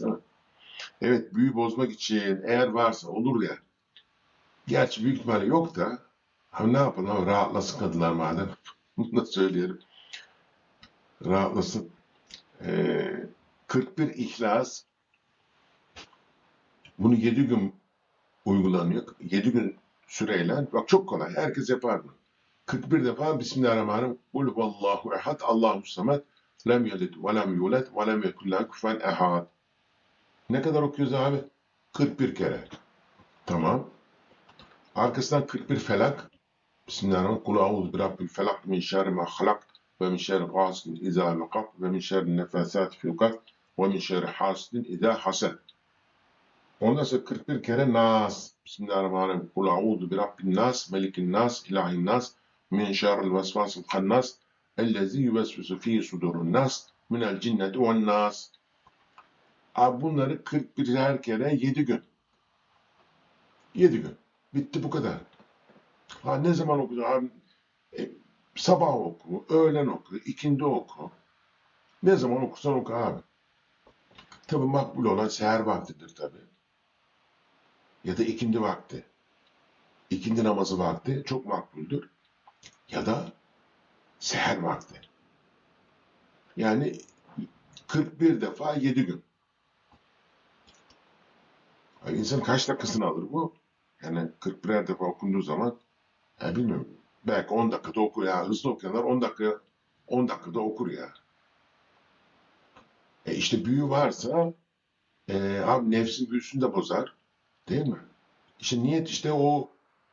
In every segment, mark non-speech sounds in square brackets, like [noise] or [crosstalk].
mi? Evet büyü bozmak için eğer varsa olur ya. Gerçi büyük ihtimalle yok da ha, ne yapalım abi rahatlasın kadınlar madem. [laughs] Bunu da söyleyelim. Rahatlasın. Ee, 41 ihlas bunu 7 gün uygulanıyor. 7 gün süreyle. Bak çok kolay. Herkes yapar bunu. 41 defa Bismillahirrahmanirrahim. Kul huvallahu ehad. Allahu samet. Lem yelid ve lem yulad ve lem yekun kufuven ehad. Ne kadar okuyoruz abi? 41 kere. Tamam. Arkasından 41 felak. Bismillahirrahmanirrahim. Kul a'udhu bi rabbil felak min şerri ma halak ve min şerri gasikin izâ vekab ve min şerri nefesâti fil kalb ve min şerri hasidin izâ hased. Ondan sonra 41 kere Nas. Bismillahirrahmanirrahim. Kul a'udhu bi rabbin nas, melikin nas, ilahin nas, min şerril vesvasil kannas, ellezî yüvesvisu fî sudurun nas, minel cinneti ven nas. Abi bunları 41 her kere 7 gün. 7 gün. Bitti bu kadar. Ha ne zaman okudu abi? E, sabah oku, öğlen oku, ikindi oku. Ne zaman okursan oku abi. Tabi makbul olan seher vaktidir tabi. Ya da ikindi vakti. İkindi namazı vakti çok makbuldür. Ya da seher vakti. Yani 41 defa 7 gün. Yani insan kaç dakikasını alır bu? Yani 41'er defa okunduğu zaman ya bilmiyorum. Belki 10 dakikada okur ya. Hızlı okuyanlar 10 dakika 10 dakikada okur ya. E işte büyü varsa e, abi nefsin büyüsünü de bozar. Değil mi? İşte niyet işte o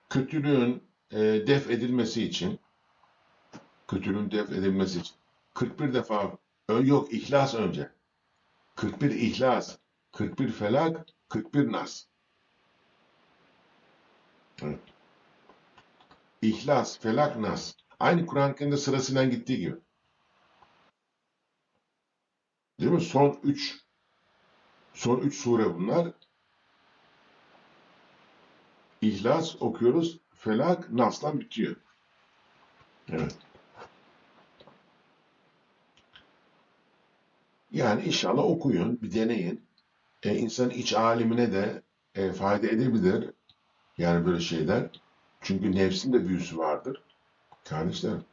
kötülüğün e, def edilmesi için kötülüğün def edilmesi için 41 defa ö- yok ihlas önce. 41 ihlas, 41 felak, 41 nas. Evet. İhlas, felak, nas. Aynı Kur'an-ı Kerim'de sırasıyla gittiği gibi. Değil mi? Son 3 son 3 sure bunlar. İhlas okuyoruz. Felak, Nas'la bitiyor. Evet. Yani inşallah okuyun, bir deneyin. E, insanın iç alemine de e, fayda edebilir. Yani böyle şeyler. Çünkü nefsin de büyüsü vardır. Kardeşlerim.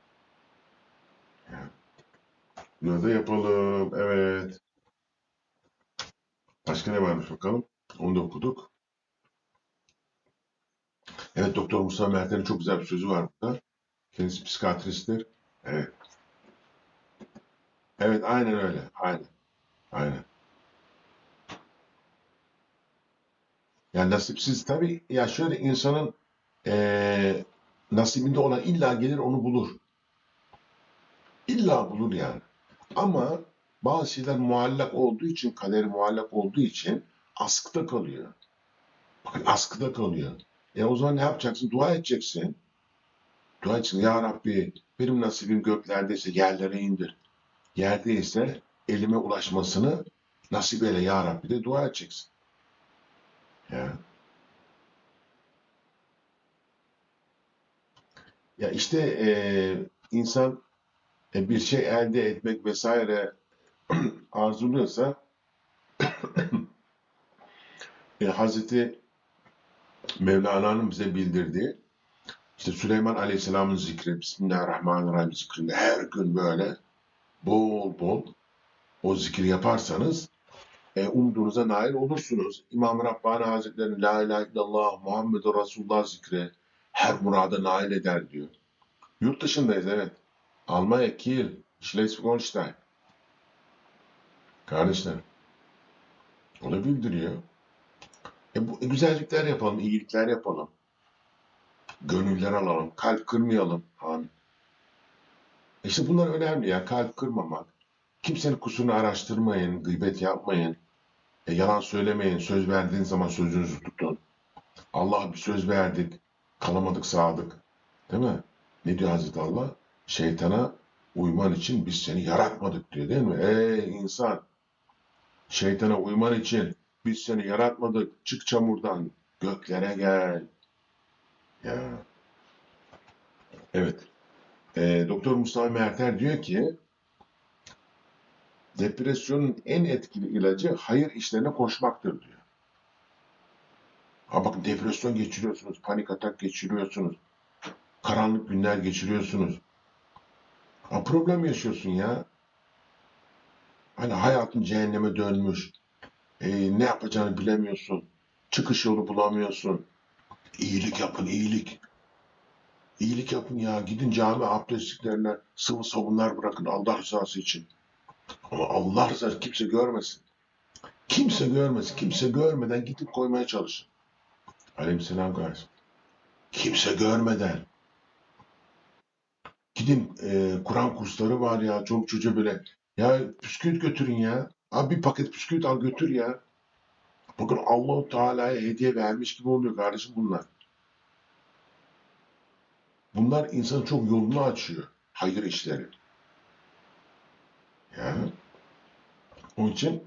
Yani. Bunu da yapalım. Evet. Başka ne varmış bakalım. Onu da okuduk. Evet Doktor Musa Mert'in çok güzel bir sözü var burada. Kendisi psikiyatristtir. Evet. Evet aynen öyle. Aynen. Aynen. Yani nasipsiz tabii ya şöyle insanın eee, nasibinde olan illa gelir onu bulur. İlla bulur yani. Ama bazı şeyler muallak olduğu için, kaderi muallak olduğu için askıda kalıyor. Bakın askıda kalıyor. E o zaman ne yapacaksın? Dua edeceksin. Dua edeceksin. Ya Rabbi benim nasibim göklerdeyse yerlere indir. Yerdeyse elime ulaşmasını nasip eyle ya Rabbi de dua edeceksin. Ya. Ya işte e, insan e, bir şey elde etmek vesaire [clears throat] arzuluyorsa [clears throat] e, Hazreti Mevlana'nın bize bildirdiği işte Süleyman Aleyhisselam'ın zikri Bismillahirrahmanirrahim zikrinde her gün böyle bol bol o zikri yaparsanız e, umduğunuza nail olursunuz. İmam Rabbani Hazretleri La ilahe illallah Muhammedur Resulullah zikri her murada nail eder diyor. Yurt dışındayız evet. Almanya, Kiel, Schleswig-Holstein. Kardeşler. O da bildiriyor. E bu e, güzellikler yapalım, iyilikler yapalım. Gönüller alalım, kalp kırmayalım. Amin. İşte bunlar önemli ya, kalp kırmamak. Kimsenin kusurunu araştırmayın, gıybet yapmayın. E, yalan söylemeyin, söz verdiğin zaman sözünüzü tutun. Allah bir söz verdik, kalamadık sadık. Değil mi? Ne diyor Hazreti Allah? Şeytana uyman için biz seni yaratmadık diyor değil mi? Ey insan! Şeytana uyman için biz seni yaratmadık. Çık çamurdan, göklere gel. Ya. Evet. E, Doktor Mustafa Merter diyor ki depresyonun en etkili ilacı hayır işlerine koşmaktır diyor. Ha bakın depresyon geçiriyorsunuz, panik atak geçiriyorsunuz, karanlık günler geçiriyorsunuz. Ha problem yaşıyorsun ya. Hani hayatın cehenneme dönmüş. E, ne yapacağını bilemiyorsun. Çıkış yolu bulamıyorsun. İyilik yapın, iyilik. İyilik yapın ya. Gidin cami abdestliklerine sıvı sabunlar bırakın Allah rızası için. Ama Allah rızası kimse görmesin. Kimse görmesin. Kimse görmeden gidip koymaya çalışın. Aleyhisselam kardeşim. Kimse görmeden. Gidin e, Kur'an kursları var ya. Çoluk çocuğa böyle. Ya bisküvit götürün ya. Abi bir paket bisküvit al götür ya. Bakın Allahu Teala'ya hediye vermiş gibi oluyor kardeşim bunlar. Bunlar insanın çok yolunu açıyor. Hayır işleri. Yani onun için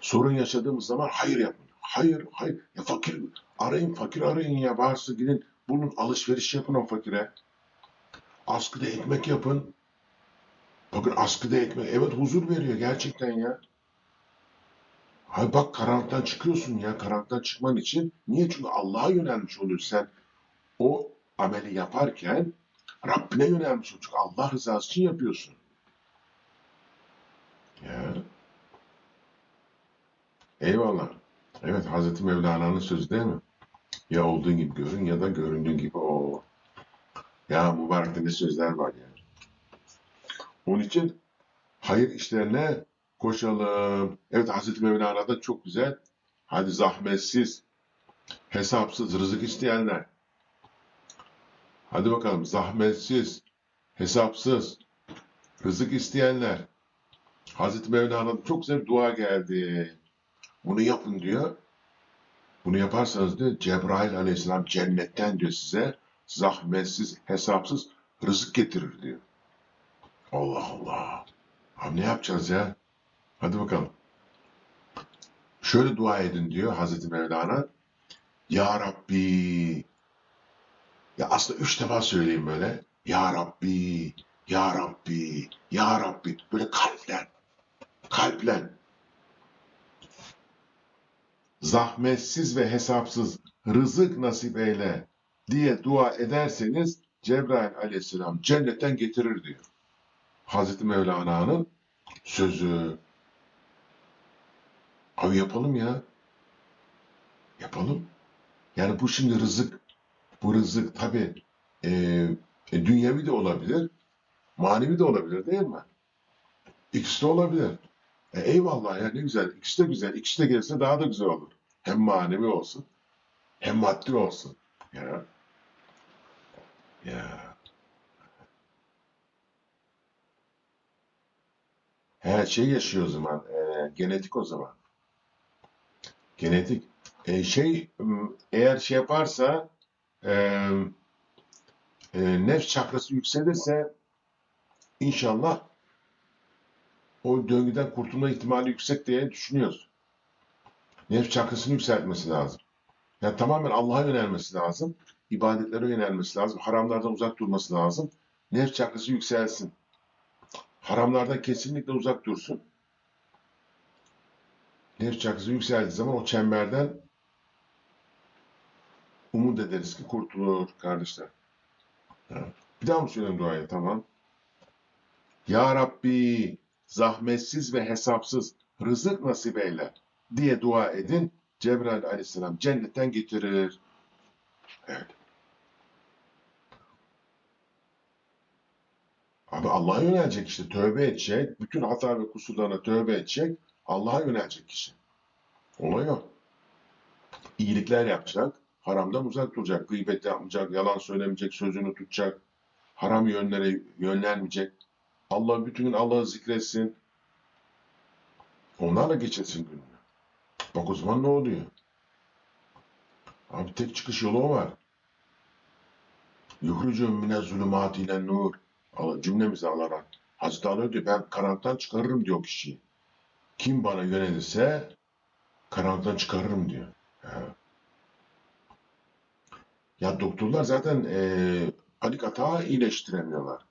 sorun yaşadığımız zaman hayır yapın. Hayır, hayır. Ya fakir arayın, fakir arayın ya. Varsa gidin bulun alışveriş yapın o fakire. Askıda ekmek yapın. Bakın askıda ekmek. Evet huzur veriyor gerçekten ya. Hay bak karanlıktan çıkıyorsun ya. Karanlıktan çıkman için. Niye? Çünkü Allah'a yönelmiş oluyorsun sen. O ameli yaparken Rabbine yönelmiş oluyorsun. Çünkü Allah rızası için yapıyorsun. Eyvallah. Evet Hazreti Mevlana'nın sözü değil mi? Ya olduğun gibi görün ya da göründüğün gibi o. Ya mübarekte ne sözler var ya. Onun için hayır işlerine koşalım. Evet Hazreti Mevlana da çok güzel. Hadi zahmetsiz, hesapsız rızık isteyenler. Hadi bakalım zahmetsiz, hesapsız rızık isteyenler. Hazreti Mevlana'da çok güzel dua geldi. Bunu yapın diyor. Bunu yaparsanız diyor Cebrail aleyhisselam cennetten diyor size zahmetsiz, hesapsız rızık getirir diyor. Allah Allah. Abi ne yapacağız ya? Hadi bakalım. Şöyle dua edin diyor Hazreti Mevlana. Ya Rabbi. Ya aslında üç defa söyleyeyim böyle. Ya Rabbi, Ya Rabbi, Ya Rabbi. Böyle kalplen. Kalplen. Zahmetsiz ve hesapsız rızık nasip eyle diye dua ederseniz Cebrail aleyhisselam cennetten getirir diyor. Hazreti Mevlana'nın sözü. Abi yapalım ya. Yapalım. Yani bu şimdi rızık. Bu rızık tabi e, e, dünyevi de olabilir. Manevi de olabilir değil mi? İkisi de olabilir. E, eyvallah ya ne güzel. İkisi de güzel. İkisi de gelirse daha da güzel olur. Hem manevi olsun. Hem maddi olsun. Ya. Ya. Her şey yaşıyor o zaman. E, genetik o zaman. Genetik. E, şey eğer şey yaparsa e, e, nefs çakrası yükselirse inşallah o döngüden kurtulma ihtimali yüksek diye düşünüyoruz. Nefs çakrasını yükseltmesi lazım. Yani tamamen Allah'a yönelmesi lazım. ibadetlere yönelmesi lazım. Haramlardan uzak durması lazım. Nefs çakrası yükselsin. Haramlardan kesinlikle uzak dursun. Nefs çakrası yükseldiği zaman o çemberden umut ederiz ki kurtulur kardeşler. Bir daha mı söyleyeyim duayı? Tamam. Ya Rabbi zahmetsiz ve hesapsız rızık nasip eyle diye dua edin. Cebrail aleyhisselam cennetten getirir. Evet. Abi Allah'a yönelecek işte. Tövbe edecek. Bütün hata ve kusurlarına tövbe edecek. Allah'a yönelecek kişi. Olay o. İyilikler yapacak. Haramdan uzak duracak. Gıybet yapmayacak. Yalan söylemeyecek. Sözünü tutacak. Haram yönlere yönlenmeyecek. Allah bütün gün Allah'ı zikretsin. Onlarla geçirsin gününü. Bak o zaman ne oluyor? Abi tek çıkış yolu o var. Yuhrucum mine zulümati ile nur. Allah, cümlemizi alarak. Hazreti Ali diyor ben karanlıktan çıkarırım diyor kişiyi. Kim bana yönelirse karanlıktan çıkarırım diyor. Ya, ya doktorlar zaten e, panik atağı iyileştiremiyorlar.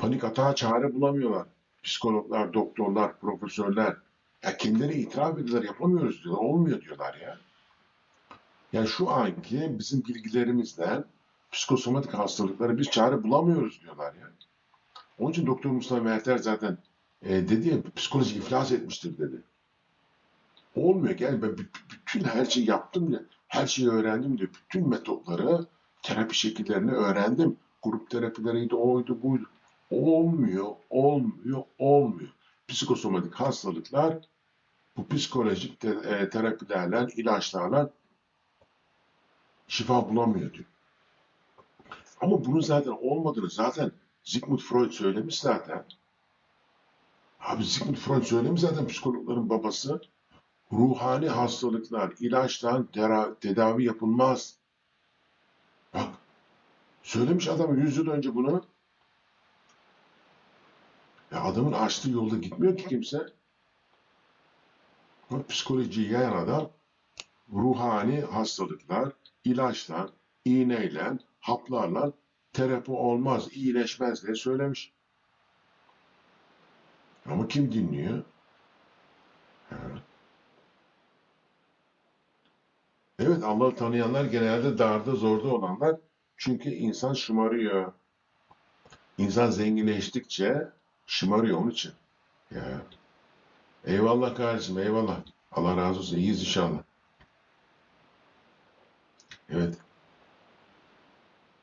Panik atağa çare bulamıyorlar. psikologlar, doktorlar, profesörler ya kendileri itiraf ediyorlar yapamıyoruz diyorlar. Olmuyor diyorlar ya. Yani şu anki bizim bilgilerimizden psikosomatik hastalıklara bir çare bulamıyoruz diyorlar ya. Onun için Doktor Mustafa Merter zaten e, dedi ya psikoloji iflas etmiştir dedi. Olmuyor. Yani ben bütün her şeyi yaptım ya. Her şeyi öğrendim diyor. Bütün metotları, terapi şekillerini öğrendim. Grup terapileriydi, oydu, buydu. Olmuyor, olmuyor, olmuyor. Psikosomatik hastalıklar bu psikolojik te- e, terapilerle, ilaçlarla şifa bulamıyor diyor. Ama bunun zaten olmadığını zaten Sigmund Freud söylemiş zaten. Abi Sigmund Freud söylemiş zaten psikologların babası. Ruhani hastalıklar ilaçtan tedavi yapılmaz. Bak söylemiş adam 100 yıl önce bunu. Ya adamın açtığı yolda gitmiyor ki kimse. Bak psikolojiyi yayan adam ruhani hastalıklar ilaçla, iğneyle, haplarla terapi olmaz, iyileşmez diye söylemiş. Ama kim dinliyor? Ha. Evet Allah'ı tanıyanlar genelde darda zorda olanlar çünkü insan şımarıyor. İnsan zenginleştikçe şımarıyor onun için. Ya. Eyvallah kardeşim eyvallah. Allah razı olsun. İyiyiz inşallah. Evet.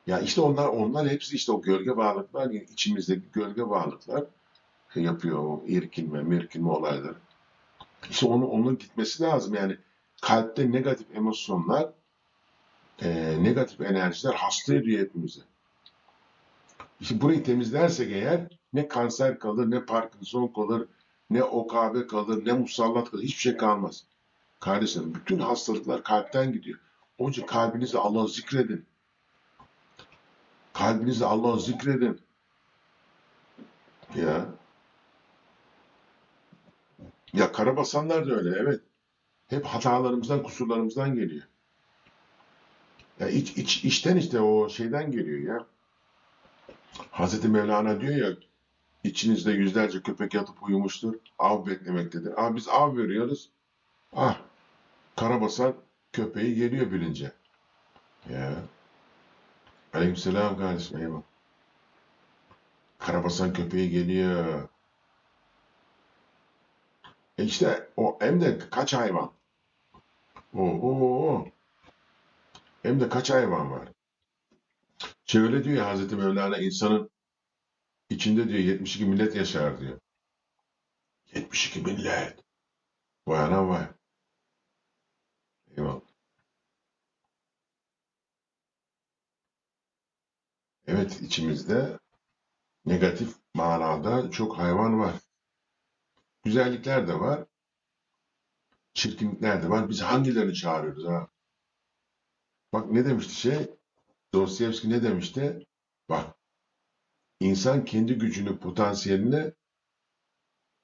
Ya işte onlar onlar hepsi işte o gölge varlıklar içimizdeki gölge varlıklar yapıyor o irkilme, mirkilme olayları. İşte onu, onun gitmesi lazım yani kalpte negatif emosyonlar, e, negatif enerjiler hasta ediyor hepimizi. İşte burayı temizlersek eğer ne kanser kalır, ne Parkinson kalır, ne OKB kalır, ne musallat kalır, hiçbir şey kalmaz. Kardeşlerim bütün hastalıklar kalpten gidiyor. Onun için kalbinizle Allah'ı zikredin. Kalbinizle Allah'ı zikredin. Ya. Ya karabasanlar da öyle evet. Hep hatalarımızdan, kusurlarımızdan geliyor. Ya iç, iç, içten işte o şeyden geliyor ya. Hazreti Mevlana diyor ya içinizde yüzlerce köpek yatıp uyumuştur. Av beklemektedir. Aa, biz av veriyoruz. Ah karabasan köpeği geliyor bilince. Ya. Aleykümselam kardeşim eyvallah. Karabasan köpeği geliyor. E işte o hem de kaç hayvan. Oo, hem de kaç hayvan var. Şöyle diyor ya Hazreti Mevlana insanın içinde diyor 72 millet yaşar diyor. 72 millet. Vay anam vay. Eyvallah. Evet içimizde negatif manada çok hayvan var. Güzellikler de var. Çirkinlikler de var. Biz hangilerini çağırıyoruz ha? Bak ne demişti şey? Dostoyevski ne demişti? Bak insan kendi gücünü, potansiyelini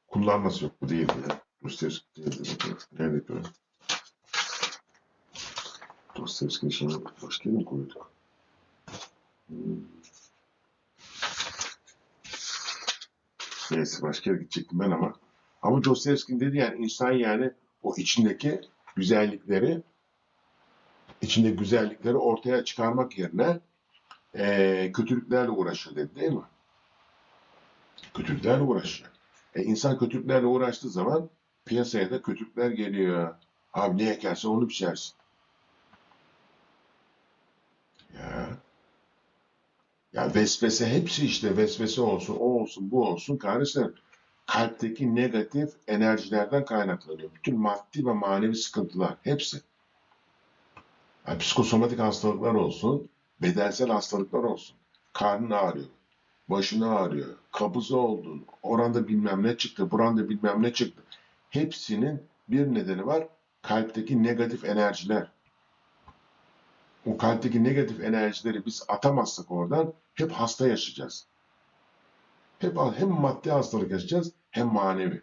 kullanması yok. Bu değil ya. Dostoyevski değildi. Nerede böyle? Dostoyevski'nin şeyini başka mi koyduk? Hmm. Neyse başka yere gidecektim ben ama. Ama Dostoyevski'nin dedi yani insan yani o içindeki güzellikleri içinde güzellikleri ortaya çıkarmak yerine eee kötülüklerle uğraşıyor dedi değil mi? Kötülüklerle uğraşıyor. E, insan kötülüklerle uğraştığı zaman piyasaya da kötülükler geliyor. Abi ne ekersen onu biçersin. Ya. Ya vesvese hepsi işte vesvese olsun, o olsun, bu olsun kardeşler. Kalpteki negatif enerjilerden kaynaklanıyor. Bütün maddi ve manevi sıkıntılar hepsi. Yani psikosomatik hastalıklar olsun, bedensel hastalıklar olsun. Karnın ağrıyor, başın ağrıyor, kabız oldun, oranda bilmem ne çıktı, buranda bilmem ne çıktı. Hepsinin bir nedeni var, kalpteki negatif enerjiler. O kalpteki negatif enerjileri biz atamazsak oradan hep hasta yaşayacağız. Hep hem maddi hastalık yaşayacağız hem manevi.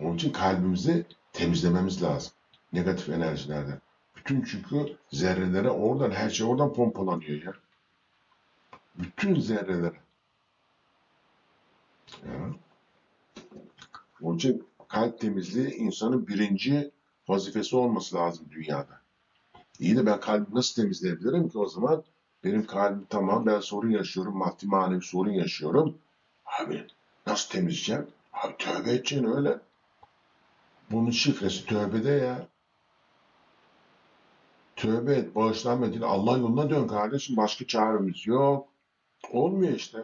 Onun için kalbimizi temizlememiz lazım. Negatif enerjilerden. Bütün çünkü zerrelere oradan her şey oradan pompalanıyor ya. Bütün zerrelere. Ya. Onun için kalp temizliği insanın birinci vazifesi olması lazım dünyada. İyi de ben kalbimi nasıl temizleyebilirim ki o zaman? Benim kalbim tamam ben sorun yaşıyorum, maddi manevi sorun yaşıyorum. Abi nasıl temizleyeceğim? Abi tövbe edeceksin öyle. Bunun şifresi tövbede ya. Tövbe et, bağışlanma dil. Allah yoluna dön kardeşim. Başka çaremiz yok. Olmuyor işte.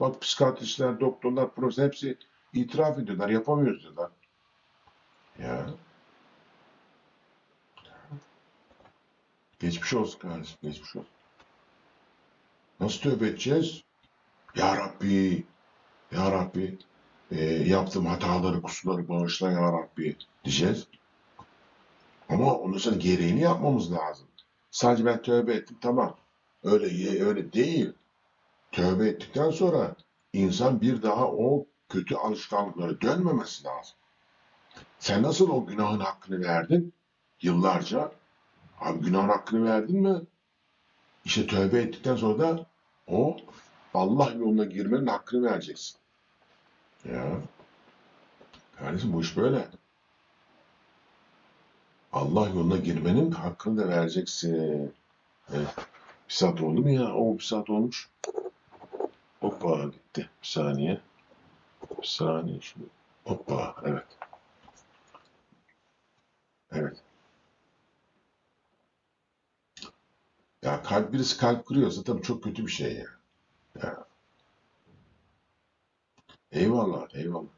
Bak psikiyatristler, doktorlar, profesör hepsi itiraf ediyorlar. Yapamıyoruz diyorlar. Ya. Geçmiş olsun kardeşim. Geçmiş olsun. Nasıl tövbe edeceğiz? Ya Rabbi, Ya Rabbi, e, yaptığım hataları, kusurları bağışla Ya Rabbi diyeceğiz. Ama ondan sonra gereğini yapmamız lazım. Sadece ben tövbe ettim tamam. Öyle öyle değil. Tövbe ettikten sonra insan bir daha o kötü alışkanlıklara dönmemesi lazım. Sen nasıl o günahın hakkını verdin? Yıllarca. Abi günahın hakkını verdin mi? İşte tövbe ettikten sonra da o Allah yoluna girmenin hakkını vereceksin. Ya. Kardeşim bu iş böyle. Allah yoluna girmenin hakkını da vereceksin. Evet. Bir saat oldu mu ya? O bir saat olmuş. Hoppa gitti. Bir saniye. Bir saniye şimdi. Hoppa. Evet. Evet. Ya kalp birisi kalp kırıyorsa tabii çok kötü bir şey ya. Ya. Eyvallah, eyvallah.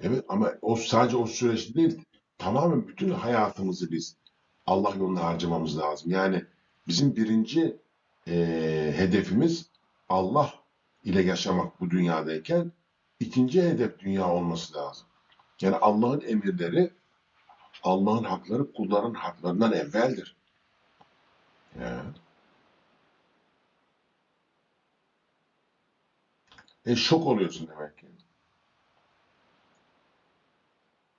Evet ama o sadece o süreçte değil, tamamen bütün hayatımızı biz Allah yolunda harcamamız lazım. Yani bizim birinci eee, hedefimiz Allah ile yaşamak bu dünyadayken ikinci hedef dünya olması lazım. Yani Allah'ın emirleri, Allah'ın hakları kulların haklarından evveldir. Ya. E şok oluyorsun demek ki.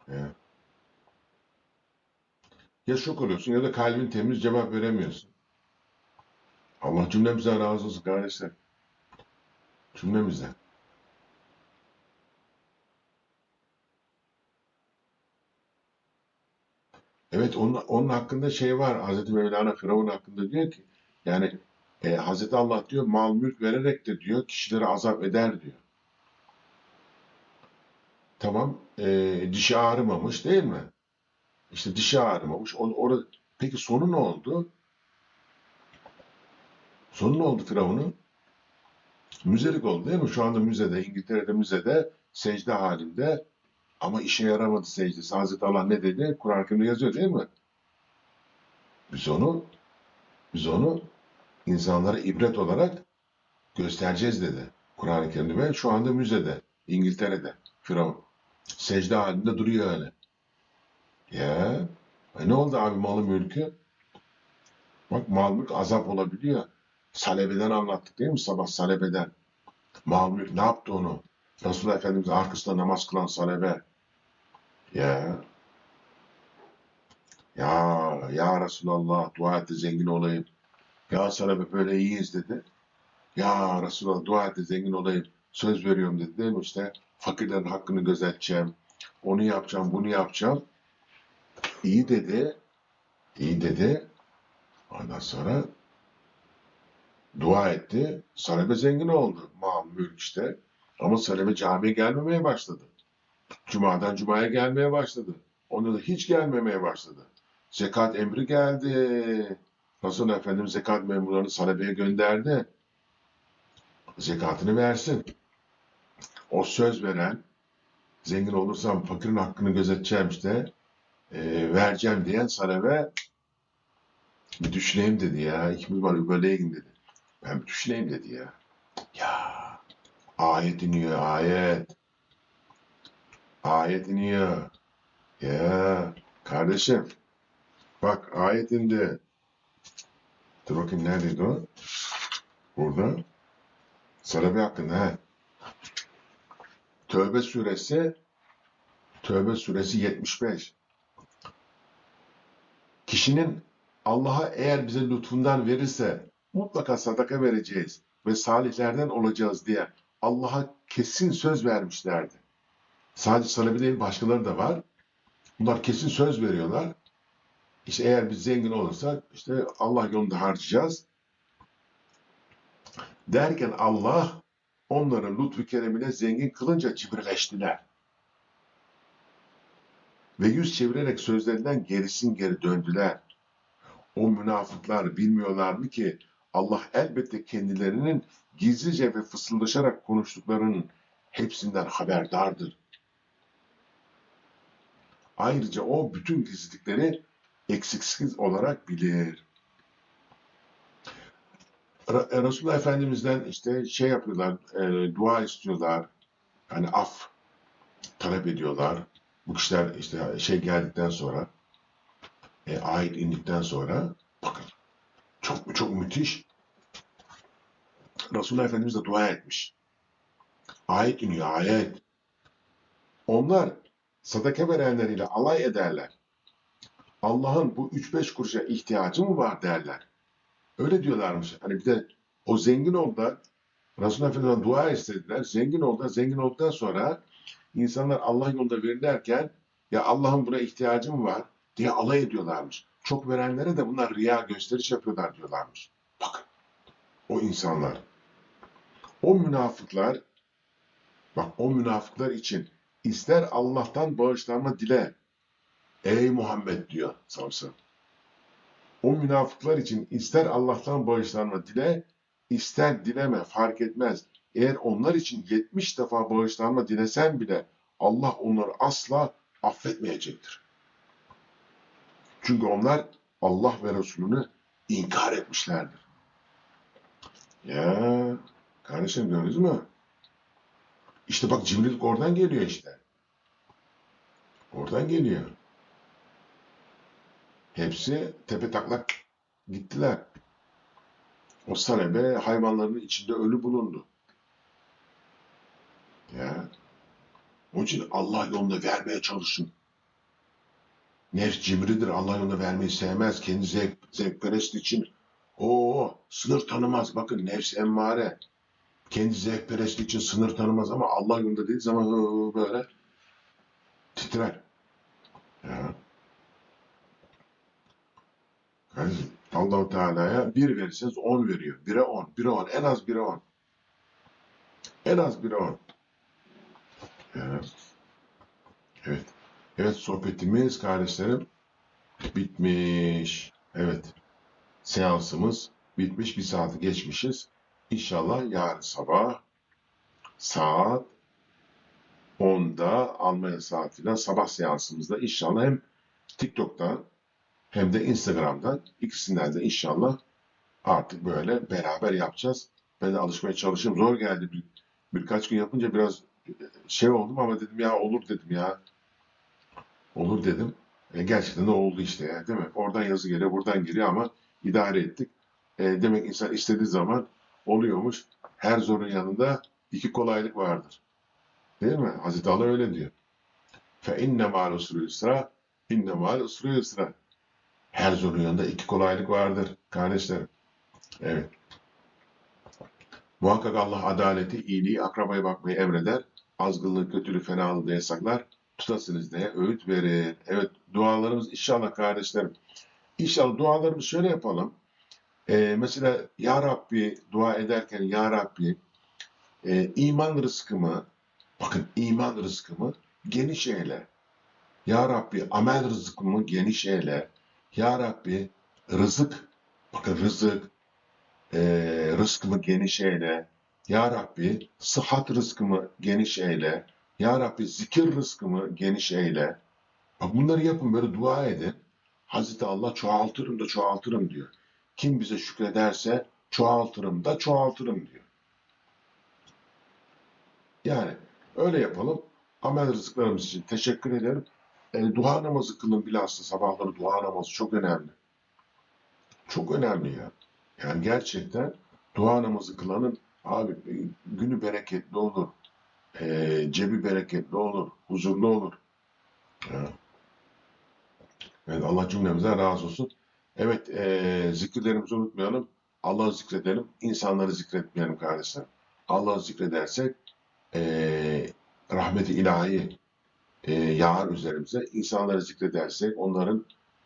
Ya. Ya şok oluyorsun ya da kalbin temiz cevap veremiyorsun. Allah cümlemizden razı olsun kardeşler. Cümlemizden. Evet onun, onun hakkında şey var. Hazreti Mevlana Firavun hakkında diyor ki yani e, Hazreti Allah diyor mal mülk vererek de diyor kişileri azap eder diyor. Tamam e, dişi ağrımamış değil mi? İşte dişi ağrımamış. O, orada, peki sonu ne oldu? Sonu ne oldu Firavun'un? Müzelik oldu değil mi? Şu anda müzede, İngiltere'de müzede secde halinde ama işe yaramadı secdesi. Hazreti Allah ne dedi? Kur'an-ı Kerim'de yazıyor değil mi? Biz onu biz onu insanlara ibret olarak göstereceğiz dedi. Kur'an-ı Kerim'de ve şu anda müzede, İngiltere'de Firavun. Secde halinde duruyor öyle. Ya e ne oldu abi malı mülkü? Bak mal mülk azap olabiliyor. Salebeden anlattık değil mi sabah salebeden? Mal mülk ne yaptı onu? Resulullah Efendimiz arkasında namaz kılan salebe. Ya ya ya Resulallah dua et de zengin olayım. Ya salebe böyle iyiyiz dedi. Ya Resulallah dua et de zengin olayım. Söz veriyorum dedi değil mi işte? Fakirlerin hakkını gözeteceğim. Onu yapacağım, bunu yapacağım. İyi dedi. iyi dedi. Ondan sonra dua etti. Salebe zengin oldu. Mal, mülk işte. Ama Salebe camiye gelmemeye başladı. Cuma'dan Cuma'ya gelmeye başladı. Onda da hiç gelmemeye başladı. Zekat emri geldi. Resulullah Efendimiz zekat memurlarını Salebe'ye gönderdi. Zekatını versin. O söz veren, zengin olursam fakirin hakkını gözeteceğim işte, e, vereceğim diyen Salebe bir düşüneyim dedi ya. İkimiz var böyleyim dedi. Ben bir düşüneyim dedi ya. Ya ayet iniyor ayet. Ayet iniyor. Ya kardeşim bak ayet indi. Dur bakayım neredeydi o? Burada. Salabi hakkında he. Tövbe suresi Tövbe suresi 75. Kişinin Allah'a eğer bize lütfundan verirse mutlaka sadaka vereceğiz ve salihlerden olacağız diye Allah'a kesin söz vermişlerdi. Sadece Salebi değil başkaları da var. Bunlar kesin söz veriyorlar. İşte eğer biz zengin olursak işte Allah yolunda harcayacağız. Derken Allah onların lütfu keremine zengin kılınca cimrileştiler. Ve yüz çevirerek sözlerinden gerisin geri döndüler. O münafıklar bilmiyorlar mı ki Allah elbette kendilerinin gizlice ve fısıldaşarak konuştuklarının hepsinden haberdardır. Ayrıca o bütün gizlilikleri eksiksiz olarak bilir. E, Resulullah Efendimiz'den işte şey yapıyorlar, e, dua istiyorlar. Hani af talep ediyorlar. Bu kişiler işte şey geldikten sonra, e, ayet indikten sonra bakın çok çok müthiş. Resulullah Efendimiz de dua etmiş. Ayet iniyor, ayet. Onlar sadaka verenleriyle alay ederler. Allah'ın bu 3-5 kuruşa ihtiyacı mı var derler. Öyle diyorlarmış. Hani bir de o zengin oldu da Resulullah Efendimiz'den dua istediler. Zengin oldu zengin olduktan sonra insanlar Allah yolunda verirlerken ya Allah'ın buna ihtiyacı mı var diye alay ediyorlarmış. Çok verenlere de bunlar riya gösteriş yapıyorlar diyorlarmış. Bakın o insanlar. O münafıklar bak o münafıklar için ister Allah'tan bağışlanma dile ey Muhammed diyor Samsun. O münafıklar için ister Allah'tan bağışlanma dile, ister dileme fark etmez. Eğer onlar için 70 defa bağışlanma dilesen bile Allah onları asla affetmeyecektir. Çünkü onlar Allah ve Resulünü inkar etmişlerdir. Ya kardeşim gördünüz mü? İşte bak cimrilik oradan geliyor işte. Oradan geliyor. Hepsi tepe taklak gittiler. O salebe hayvanların içinde ölü bulundu. Ya. Onun için Allah yolunda vermeye çalışın. Nefs cimridir. Allah yolunda vermeyi sevmez. Kendi zevk, zevkperest için. O sınır tanımaz. Bakın nefs emmare. Kendi zevkperestlik için sınır tanımaz ama Allah yolunda dediği zaman [laughs] böyle titrer. Ya. Kardeşim Allah-u Teala'ya bir verirseniz on veriyor. Bire on, bire on, en az bire on. En az bire on. Evet. Evet sohbetimiz kardeşlerim bitmiş. Evet. Seansımız bitmiş. Bir saati geçmişiz. İnşallah yarın sabah saat 10'da Almanya saatiyle sabah seansımızda inşallah hem TikTok'tan hem de Instagram'dan ikisinden de inşallah artık böyle beraber yapacağız. Ben de alışmaya çalışıyorum. Zor geldi. Bir, birkaç gün yapınca biraz şey oldum ama dedim ya olur dedim ya. Olur dedim. E, gerçekten de oldu işte ya değil mi? Oradan yazı geliyor, buradan geliyor ama idare ettik. E, demek insan istediği zaman oluyormuş. Her zorun yanında iki kolaylık vardır. Değil mi? Hazreti Allah öyle diyor. Fe inne ma'al usri yusra, inne ma'al usri yusra. Her zorun yanında iki kolaylık vardır kardeşlerim. Evet. Muhakkak Allah adaleti, iyiliği, akrabaya bakmayı emreder. Azgınlığı, kötülüğü, fenalığı da yasaklar. Tutasınız diye öğüt verir. Evet dualarımız inşallah kardeşlerim. İnşallah dualarımızı şöyle yapalım. Ee, mesela Ya Rabbi dua ederken Ya Rabbi e, iman rızkımı bakın iman rızkımı geniş eyle. Ya Rabbi amel rızkımı geniş eyle. Ya Rabbi rızık bakın rızık e, rızkımı geniş eyle. Ya Rabbi sıhhat rızkımı geniş eyle. Ya Rabbi zikir rızkımı geniş eyle. Bak bunları yapın böyle dua edin. Hazreti Allah çoğaltırım da çoğaltırım diyor. Kim bize şükrederse çoğaltırım da çoğaltırım diyor. Yani öyle yapalım. Amel rızıklarımız için teşekkür ederim. E, dua namazı kılın bilhassa sabahları dua namazı çok önemli. Çok önemli ya. Yani gerçekten dua namazı kılanın abi e, günü bereketli olur. E, cebi bereketli olur. Huzurlu olur. Evet Allah cümlemizden razı olsun. Evet e, zikirlerimizi unutmayalım. Allah'ı zikredelim. insanları zikretmeyelim kardeşler. Allah'ı zikredersek eee rahmeti ilahi eee yağar üzerimize. İnsanları zikredersek, onların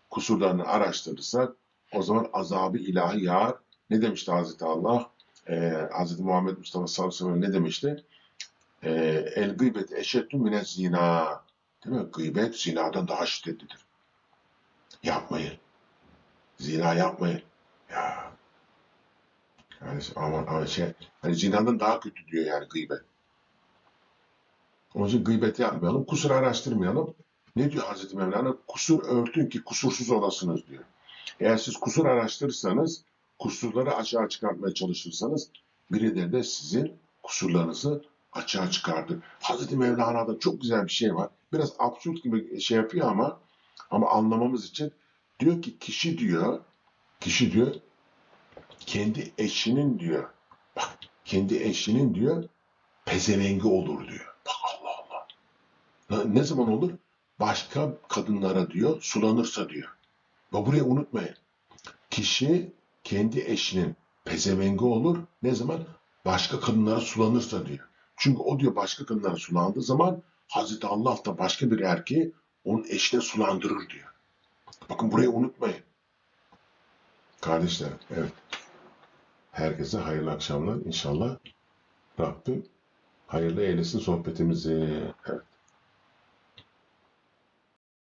kusurlarını araştırırsak o zaman azabı ilahi yağar. Ne demişti Hazreti Allah? Eee Hazreti Muhammed Mustafa sallallahu aleyhi ve sellem ne demişti? Eee el gıybet eşeddü mine zina. Değil mi? Gıybet zinadan daha şiddetlidir. Yapmayın. Zina yapmayın. Ya. Yani aman aman şey, hani zinadan daha kötü diyor yani gıybet. Onun için gıybet yapmayalım, kusur araştırmayalım. Ne diyor Hazreti Mevlana? Kusur örtün ki kusursuz olasınız diyor. Eğer siz kusur araştırırsanız, kusurları açığa çıkartmaya çalışırsanız, birileri de sizin kusurlarınızı açığa çıkardı. Hazreti Mevlana'da çok güzel bir şey var. Biraz absürt gibi şey yapıyor ama ama anlamamız için diyor ki kişi diyor, kişi diyor kendi eşinin diyor, bak kendi eşinin diyor pezevengi olur diyor. Bak Allah Allah. Ne, zaman olur? Başka kadınlara diyor sulanırsa diyor. Ve burayı unutmayın. Kişi kendi eşinin pezevengi olur. Ne zaman? Başka kadınlara sulanırsa diyor. Çünkü o diyor başka kadınlara sulandığı zaman Hazreti Allah da başka bir erkeği onun eşine sulandırır diyor. Bakın burayı unutmayın. Kardeşlerim, evet. Herkese hayırlı akşamlar. İnşallah Rabbim hayırlı eylesin sohbetimizi. Evet.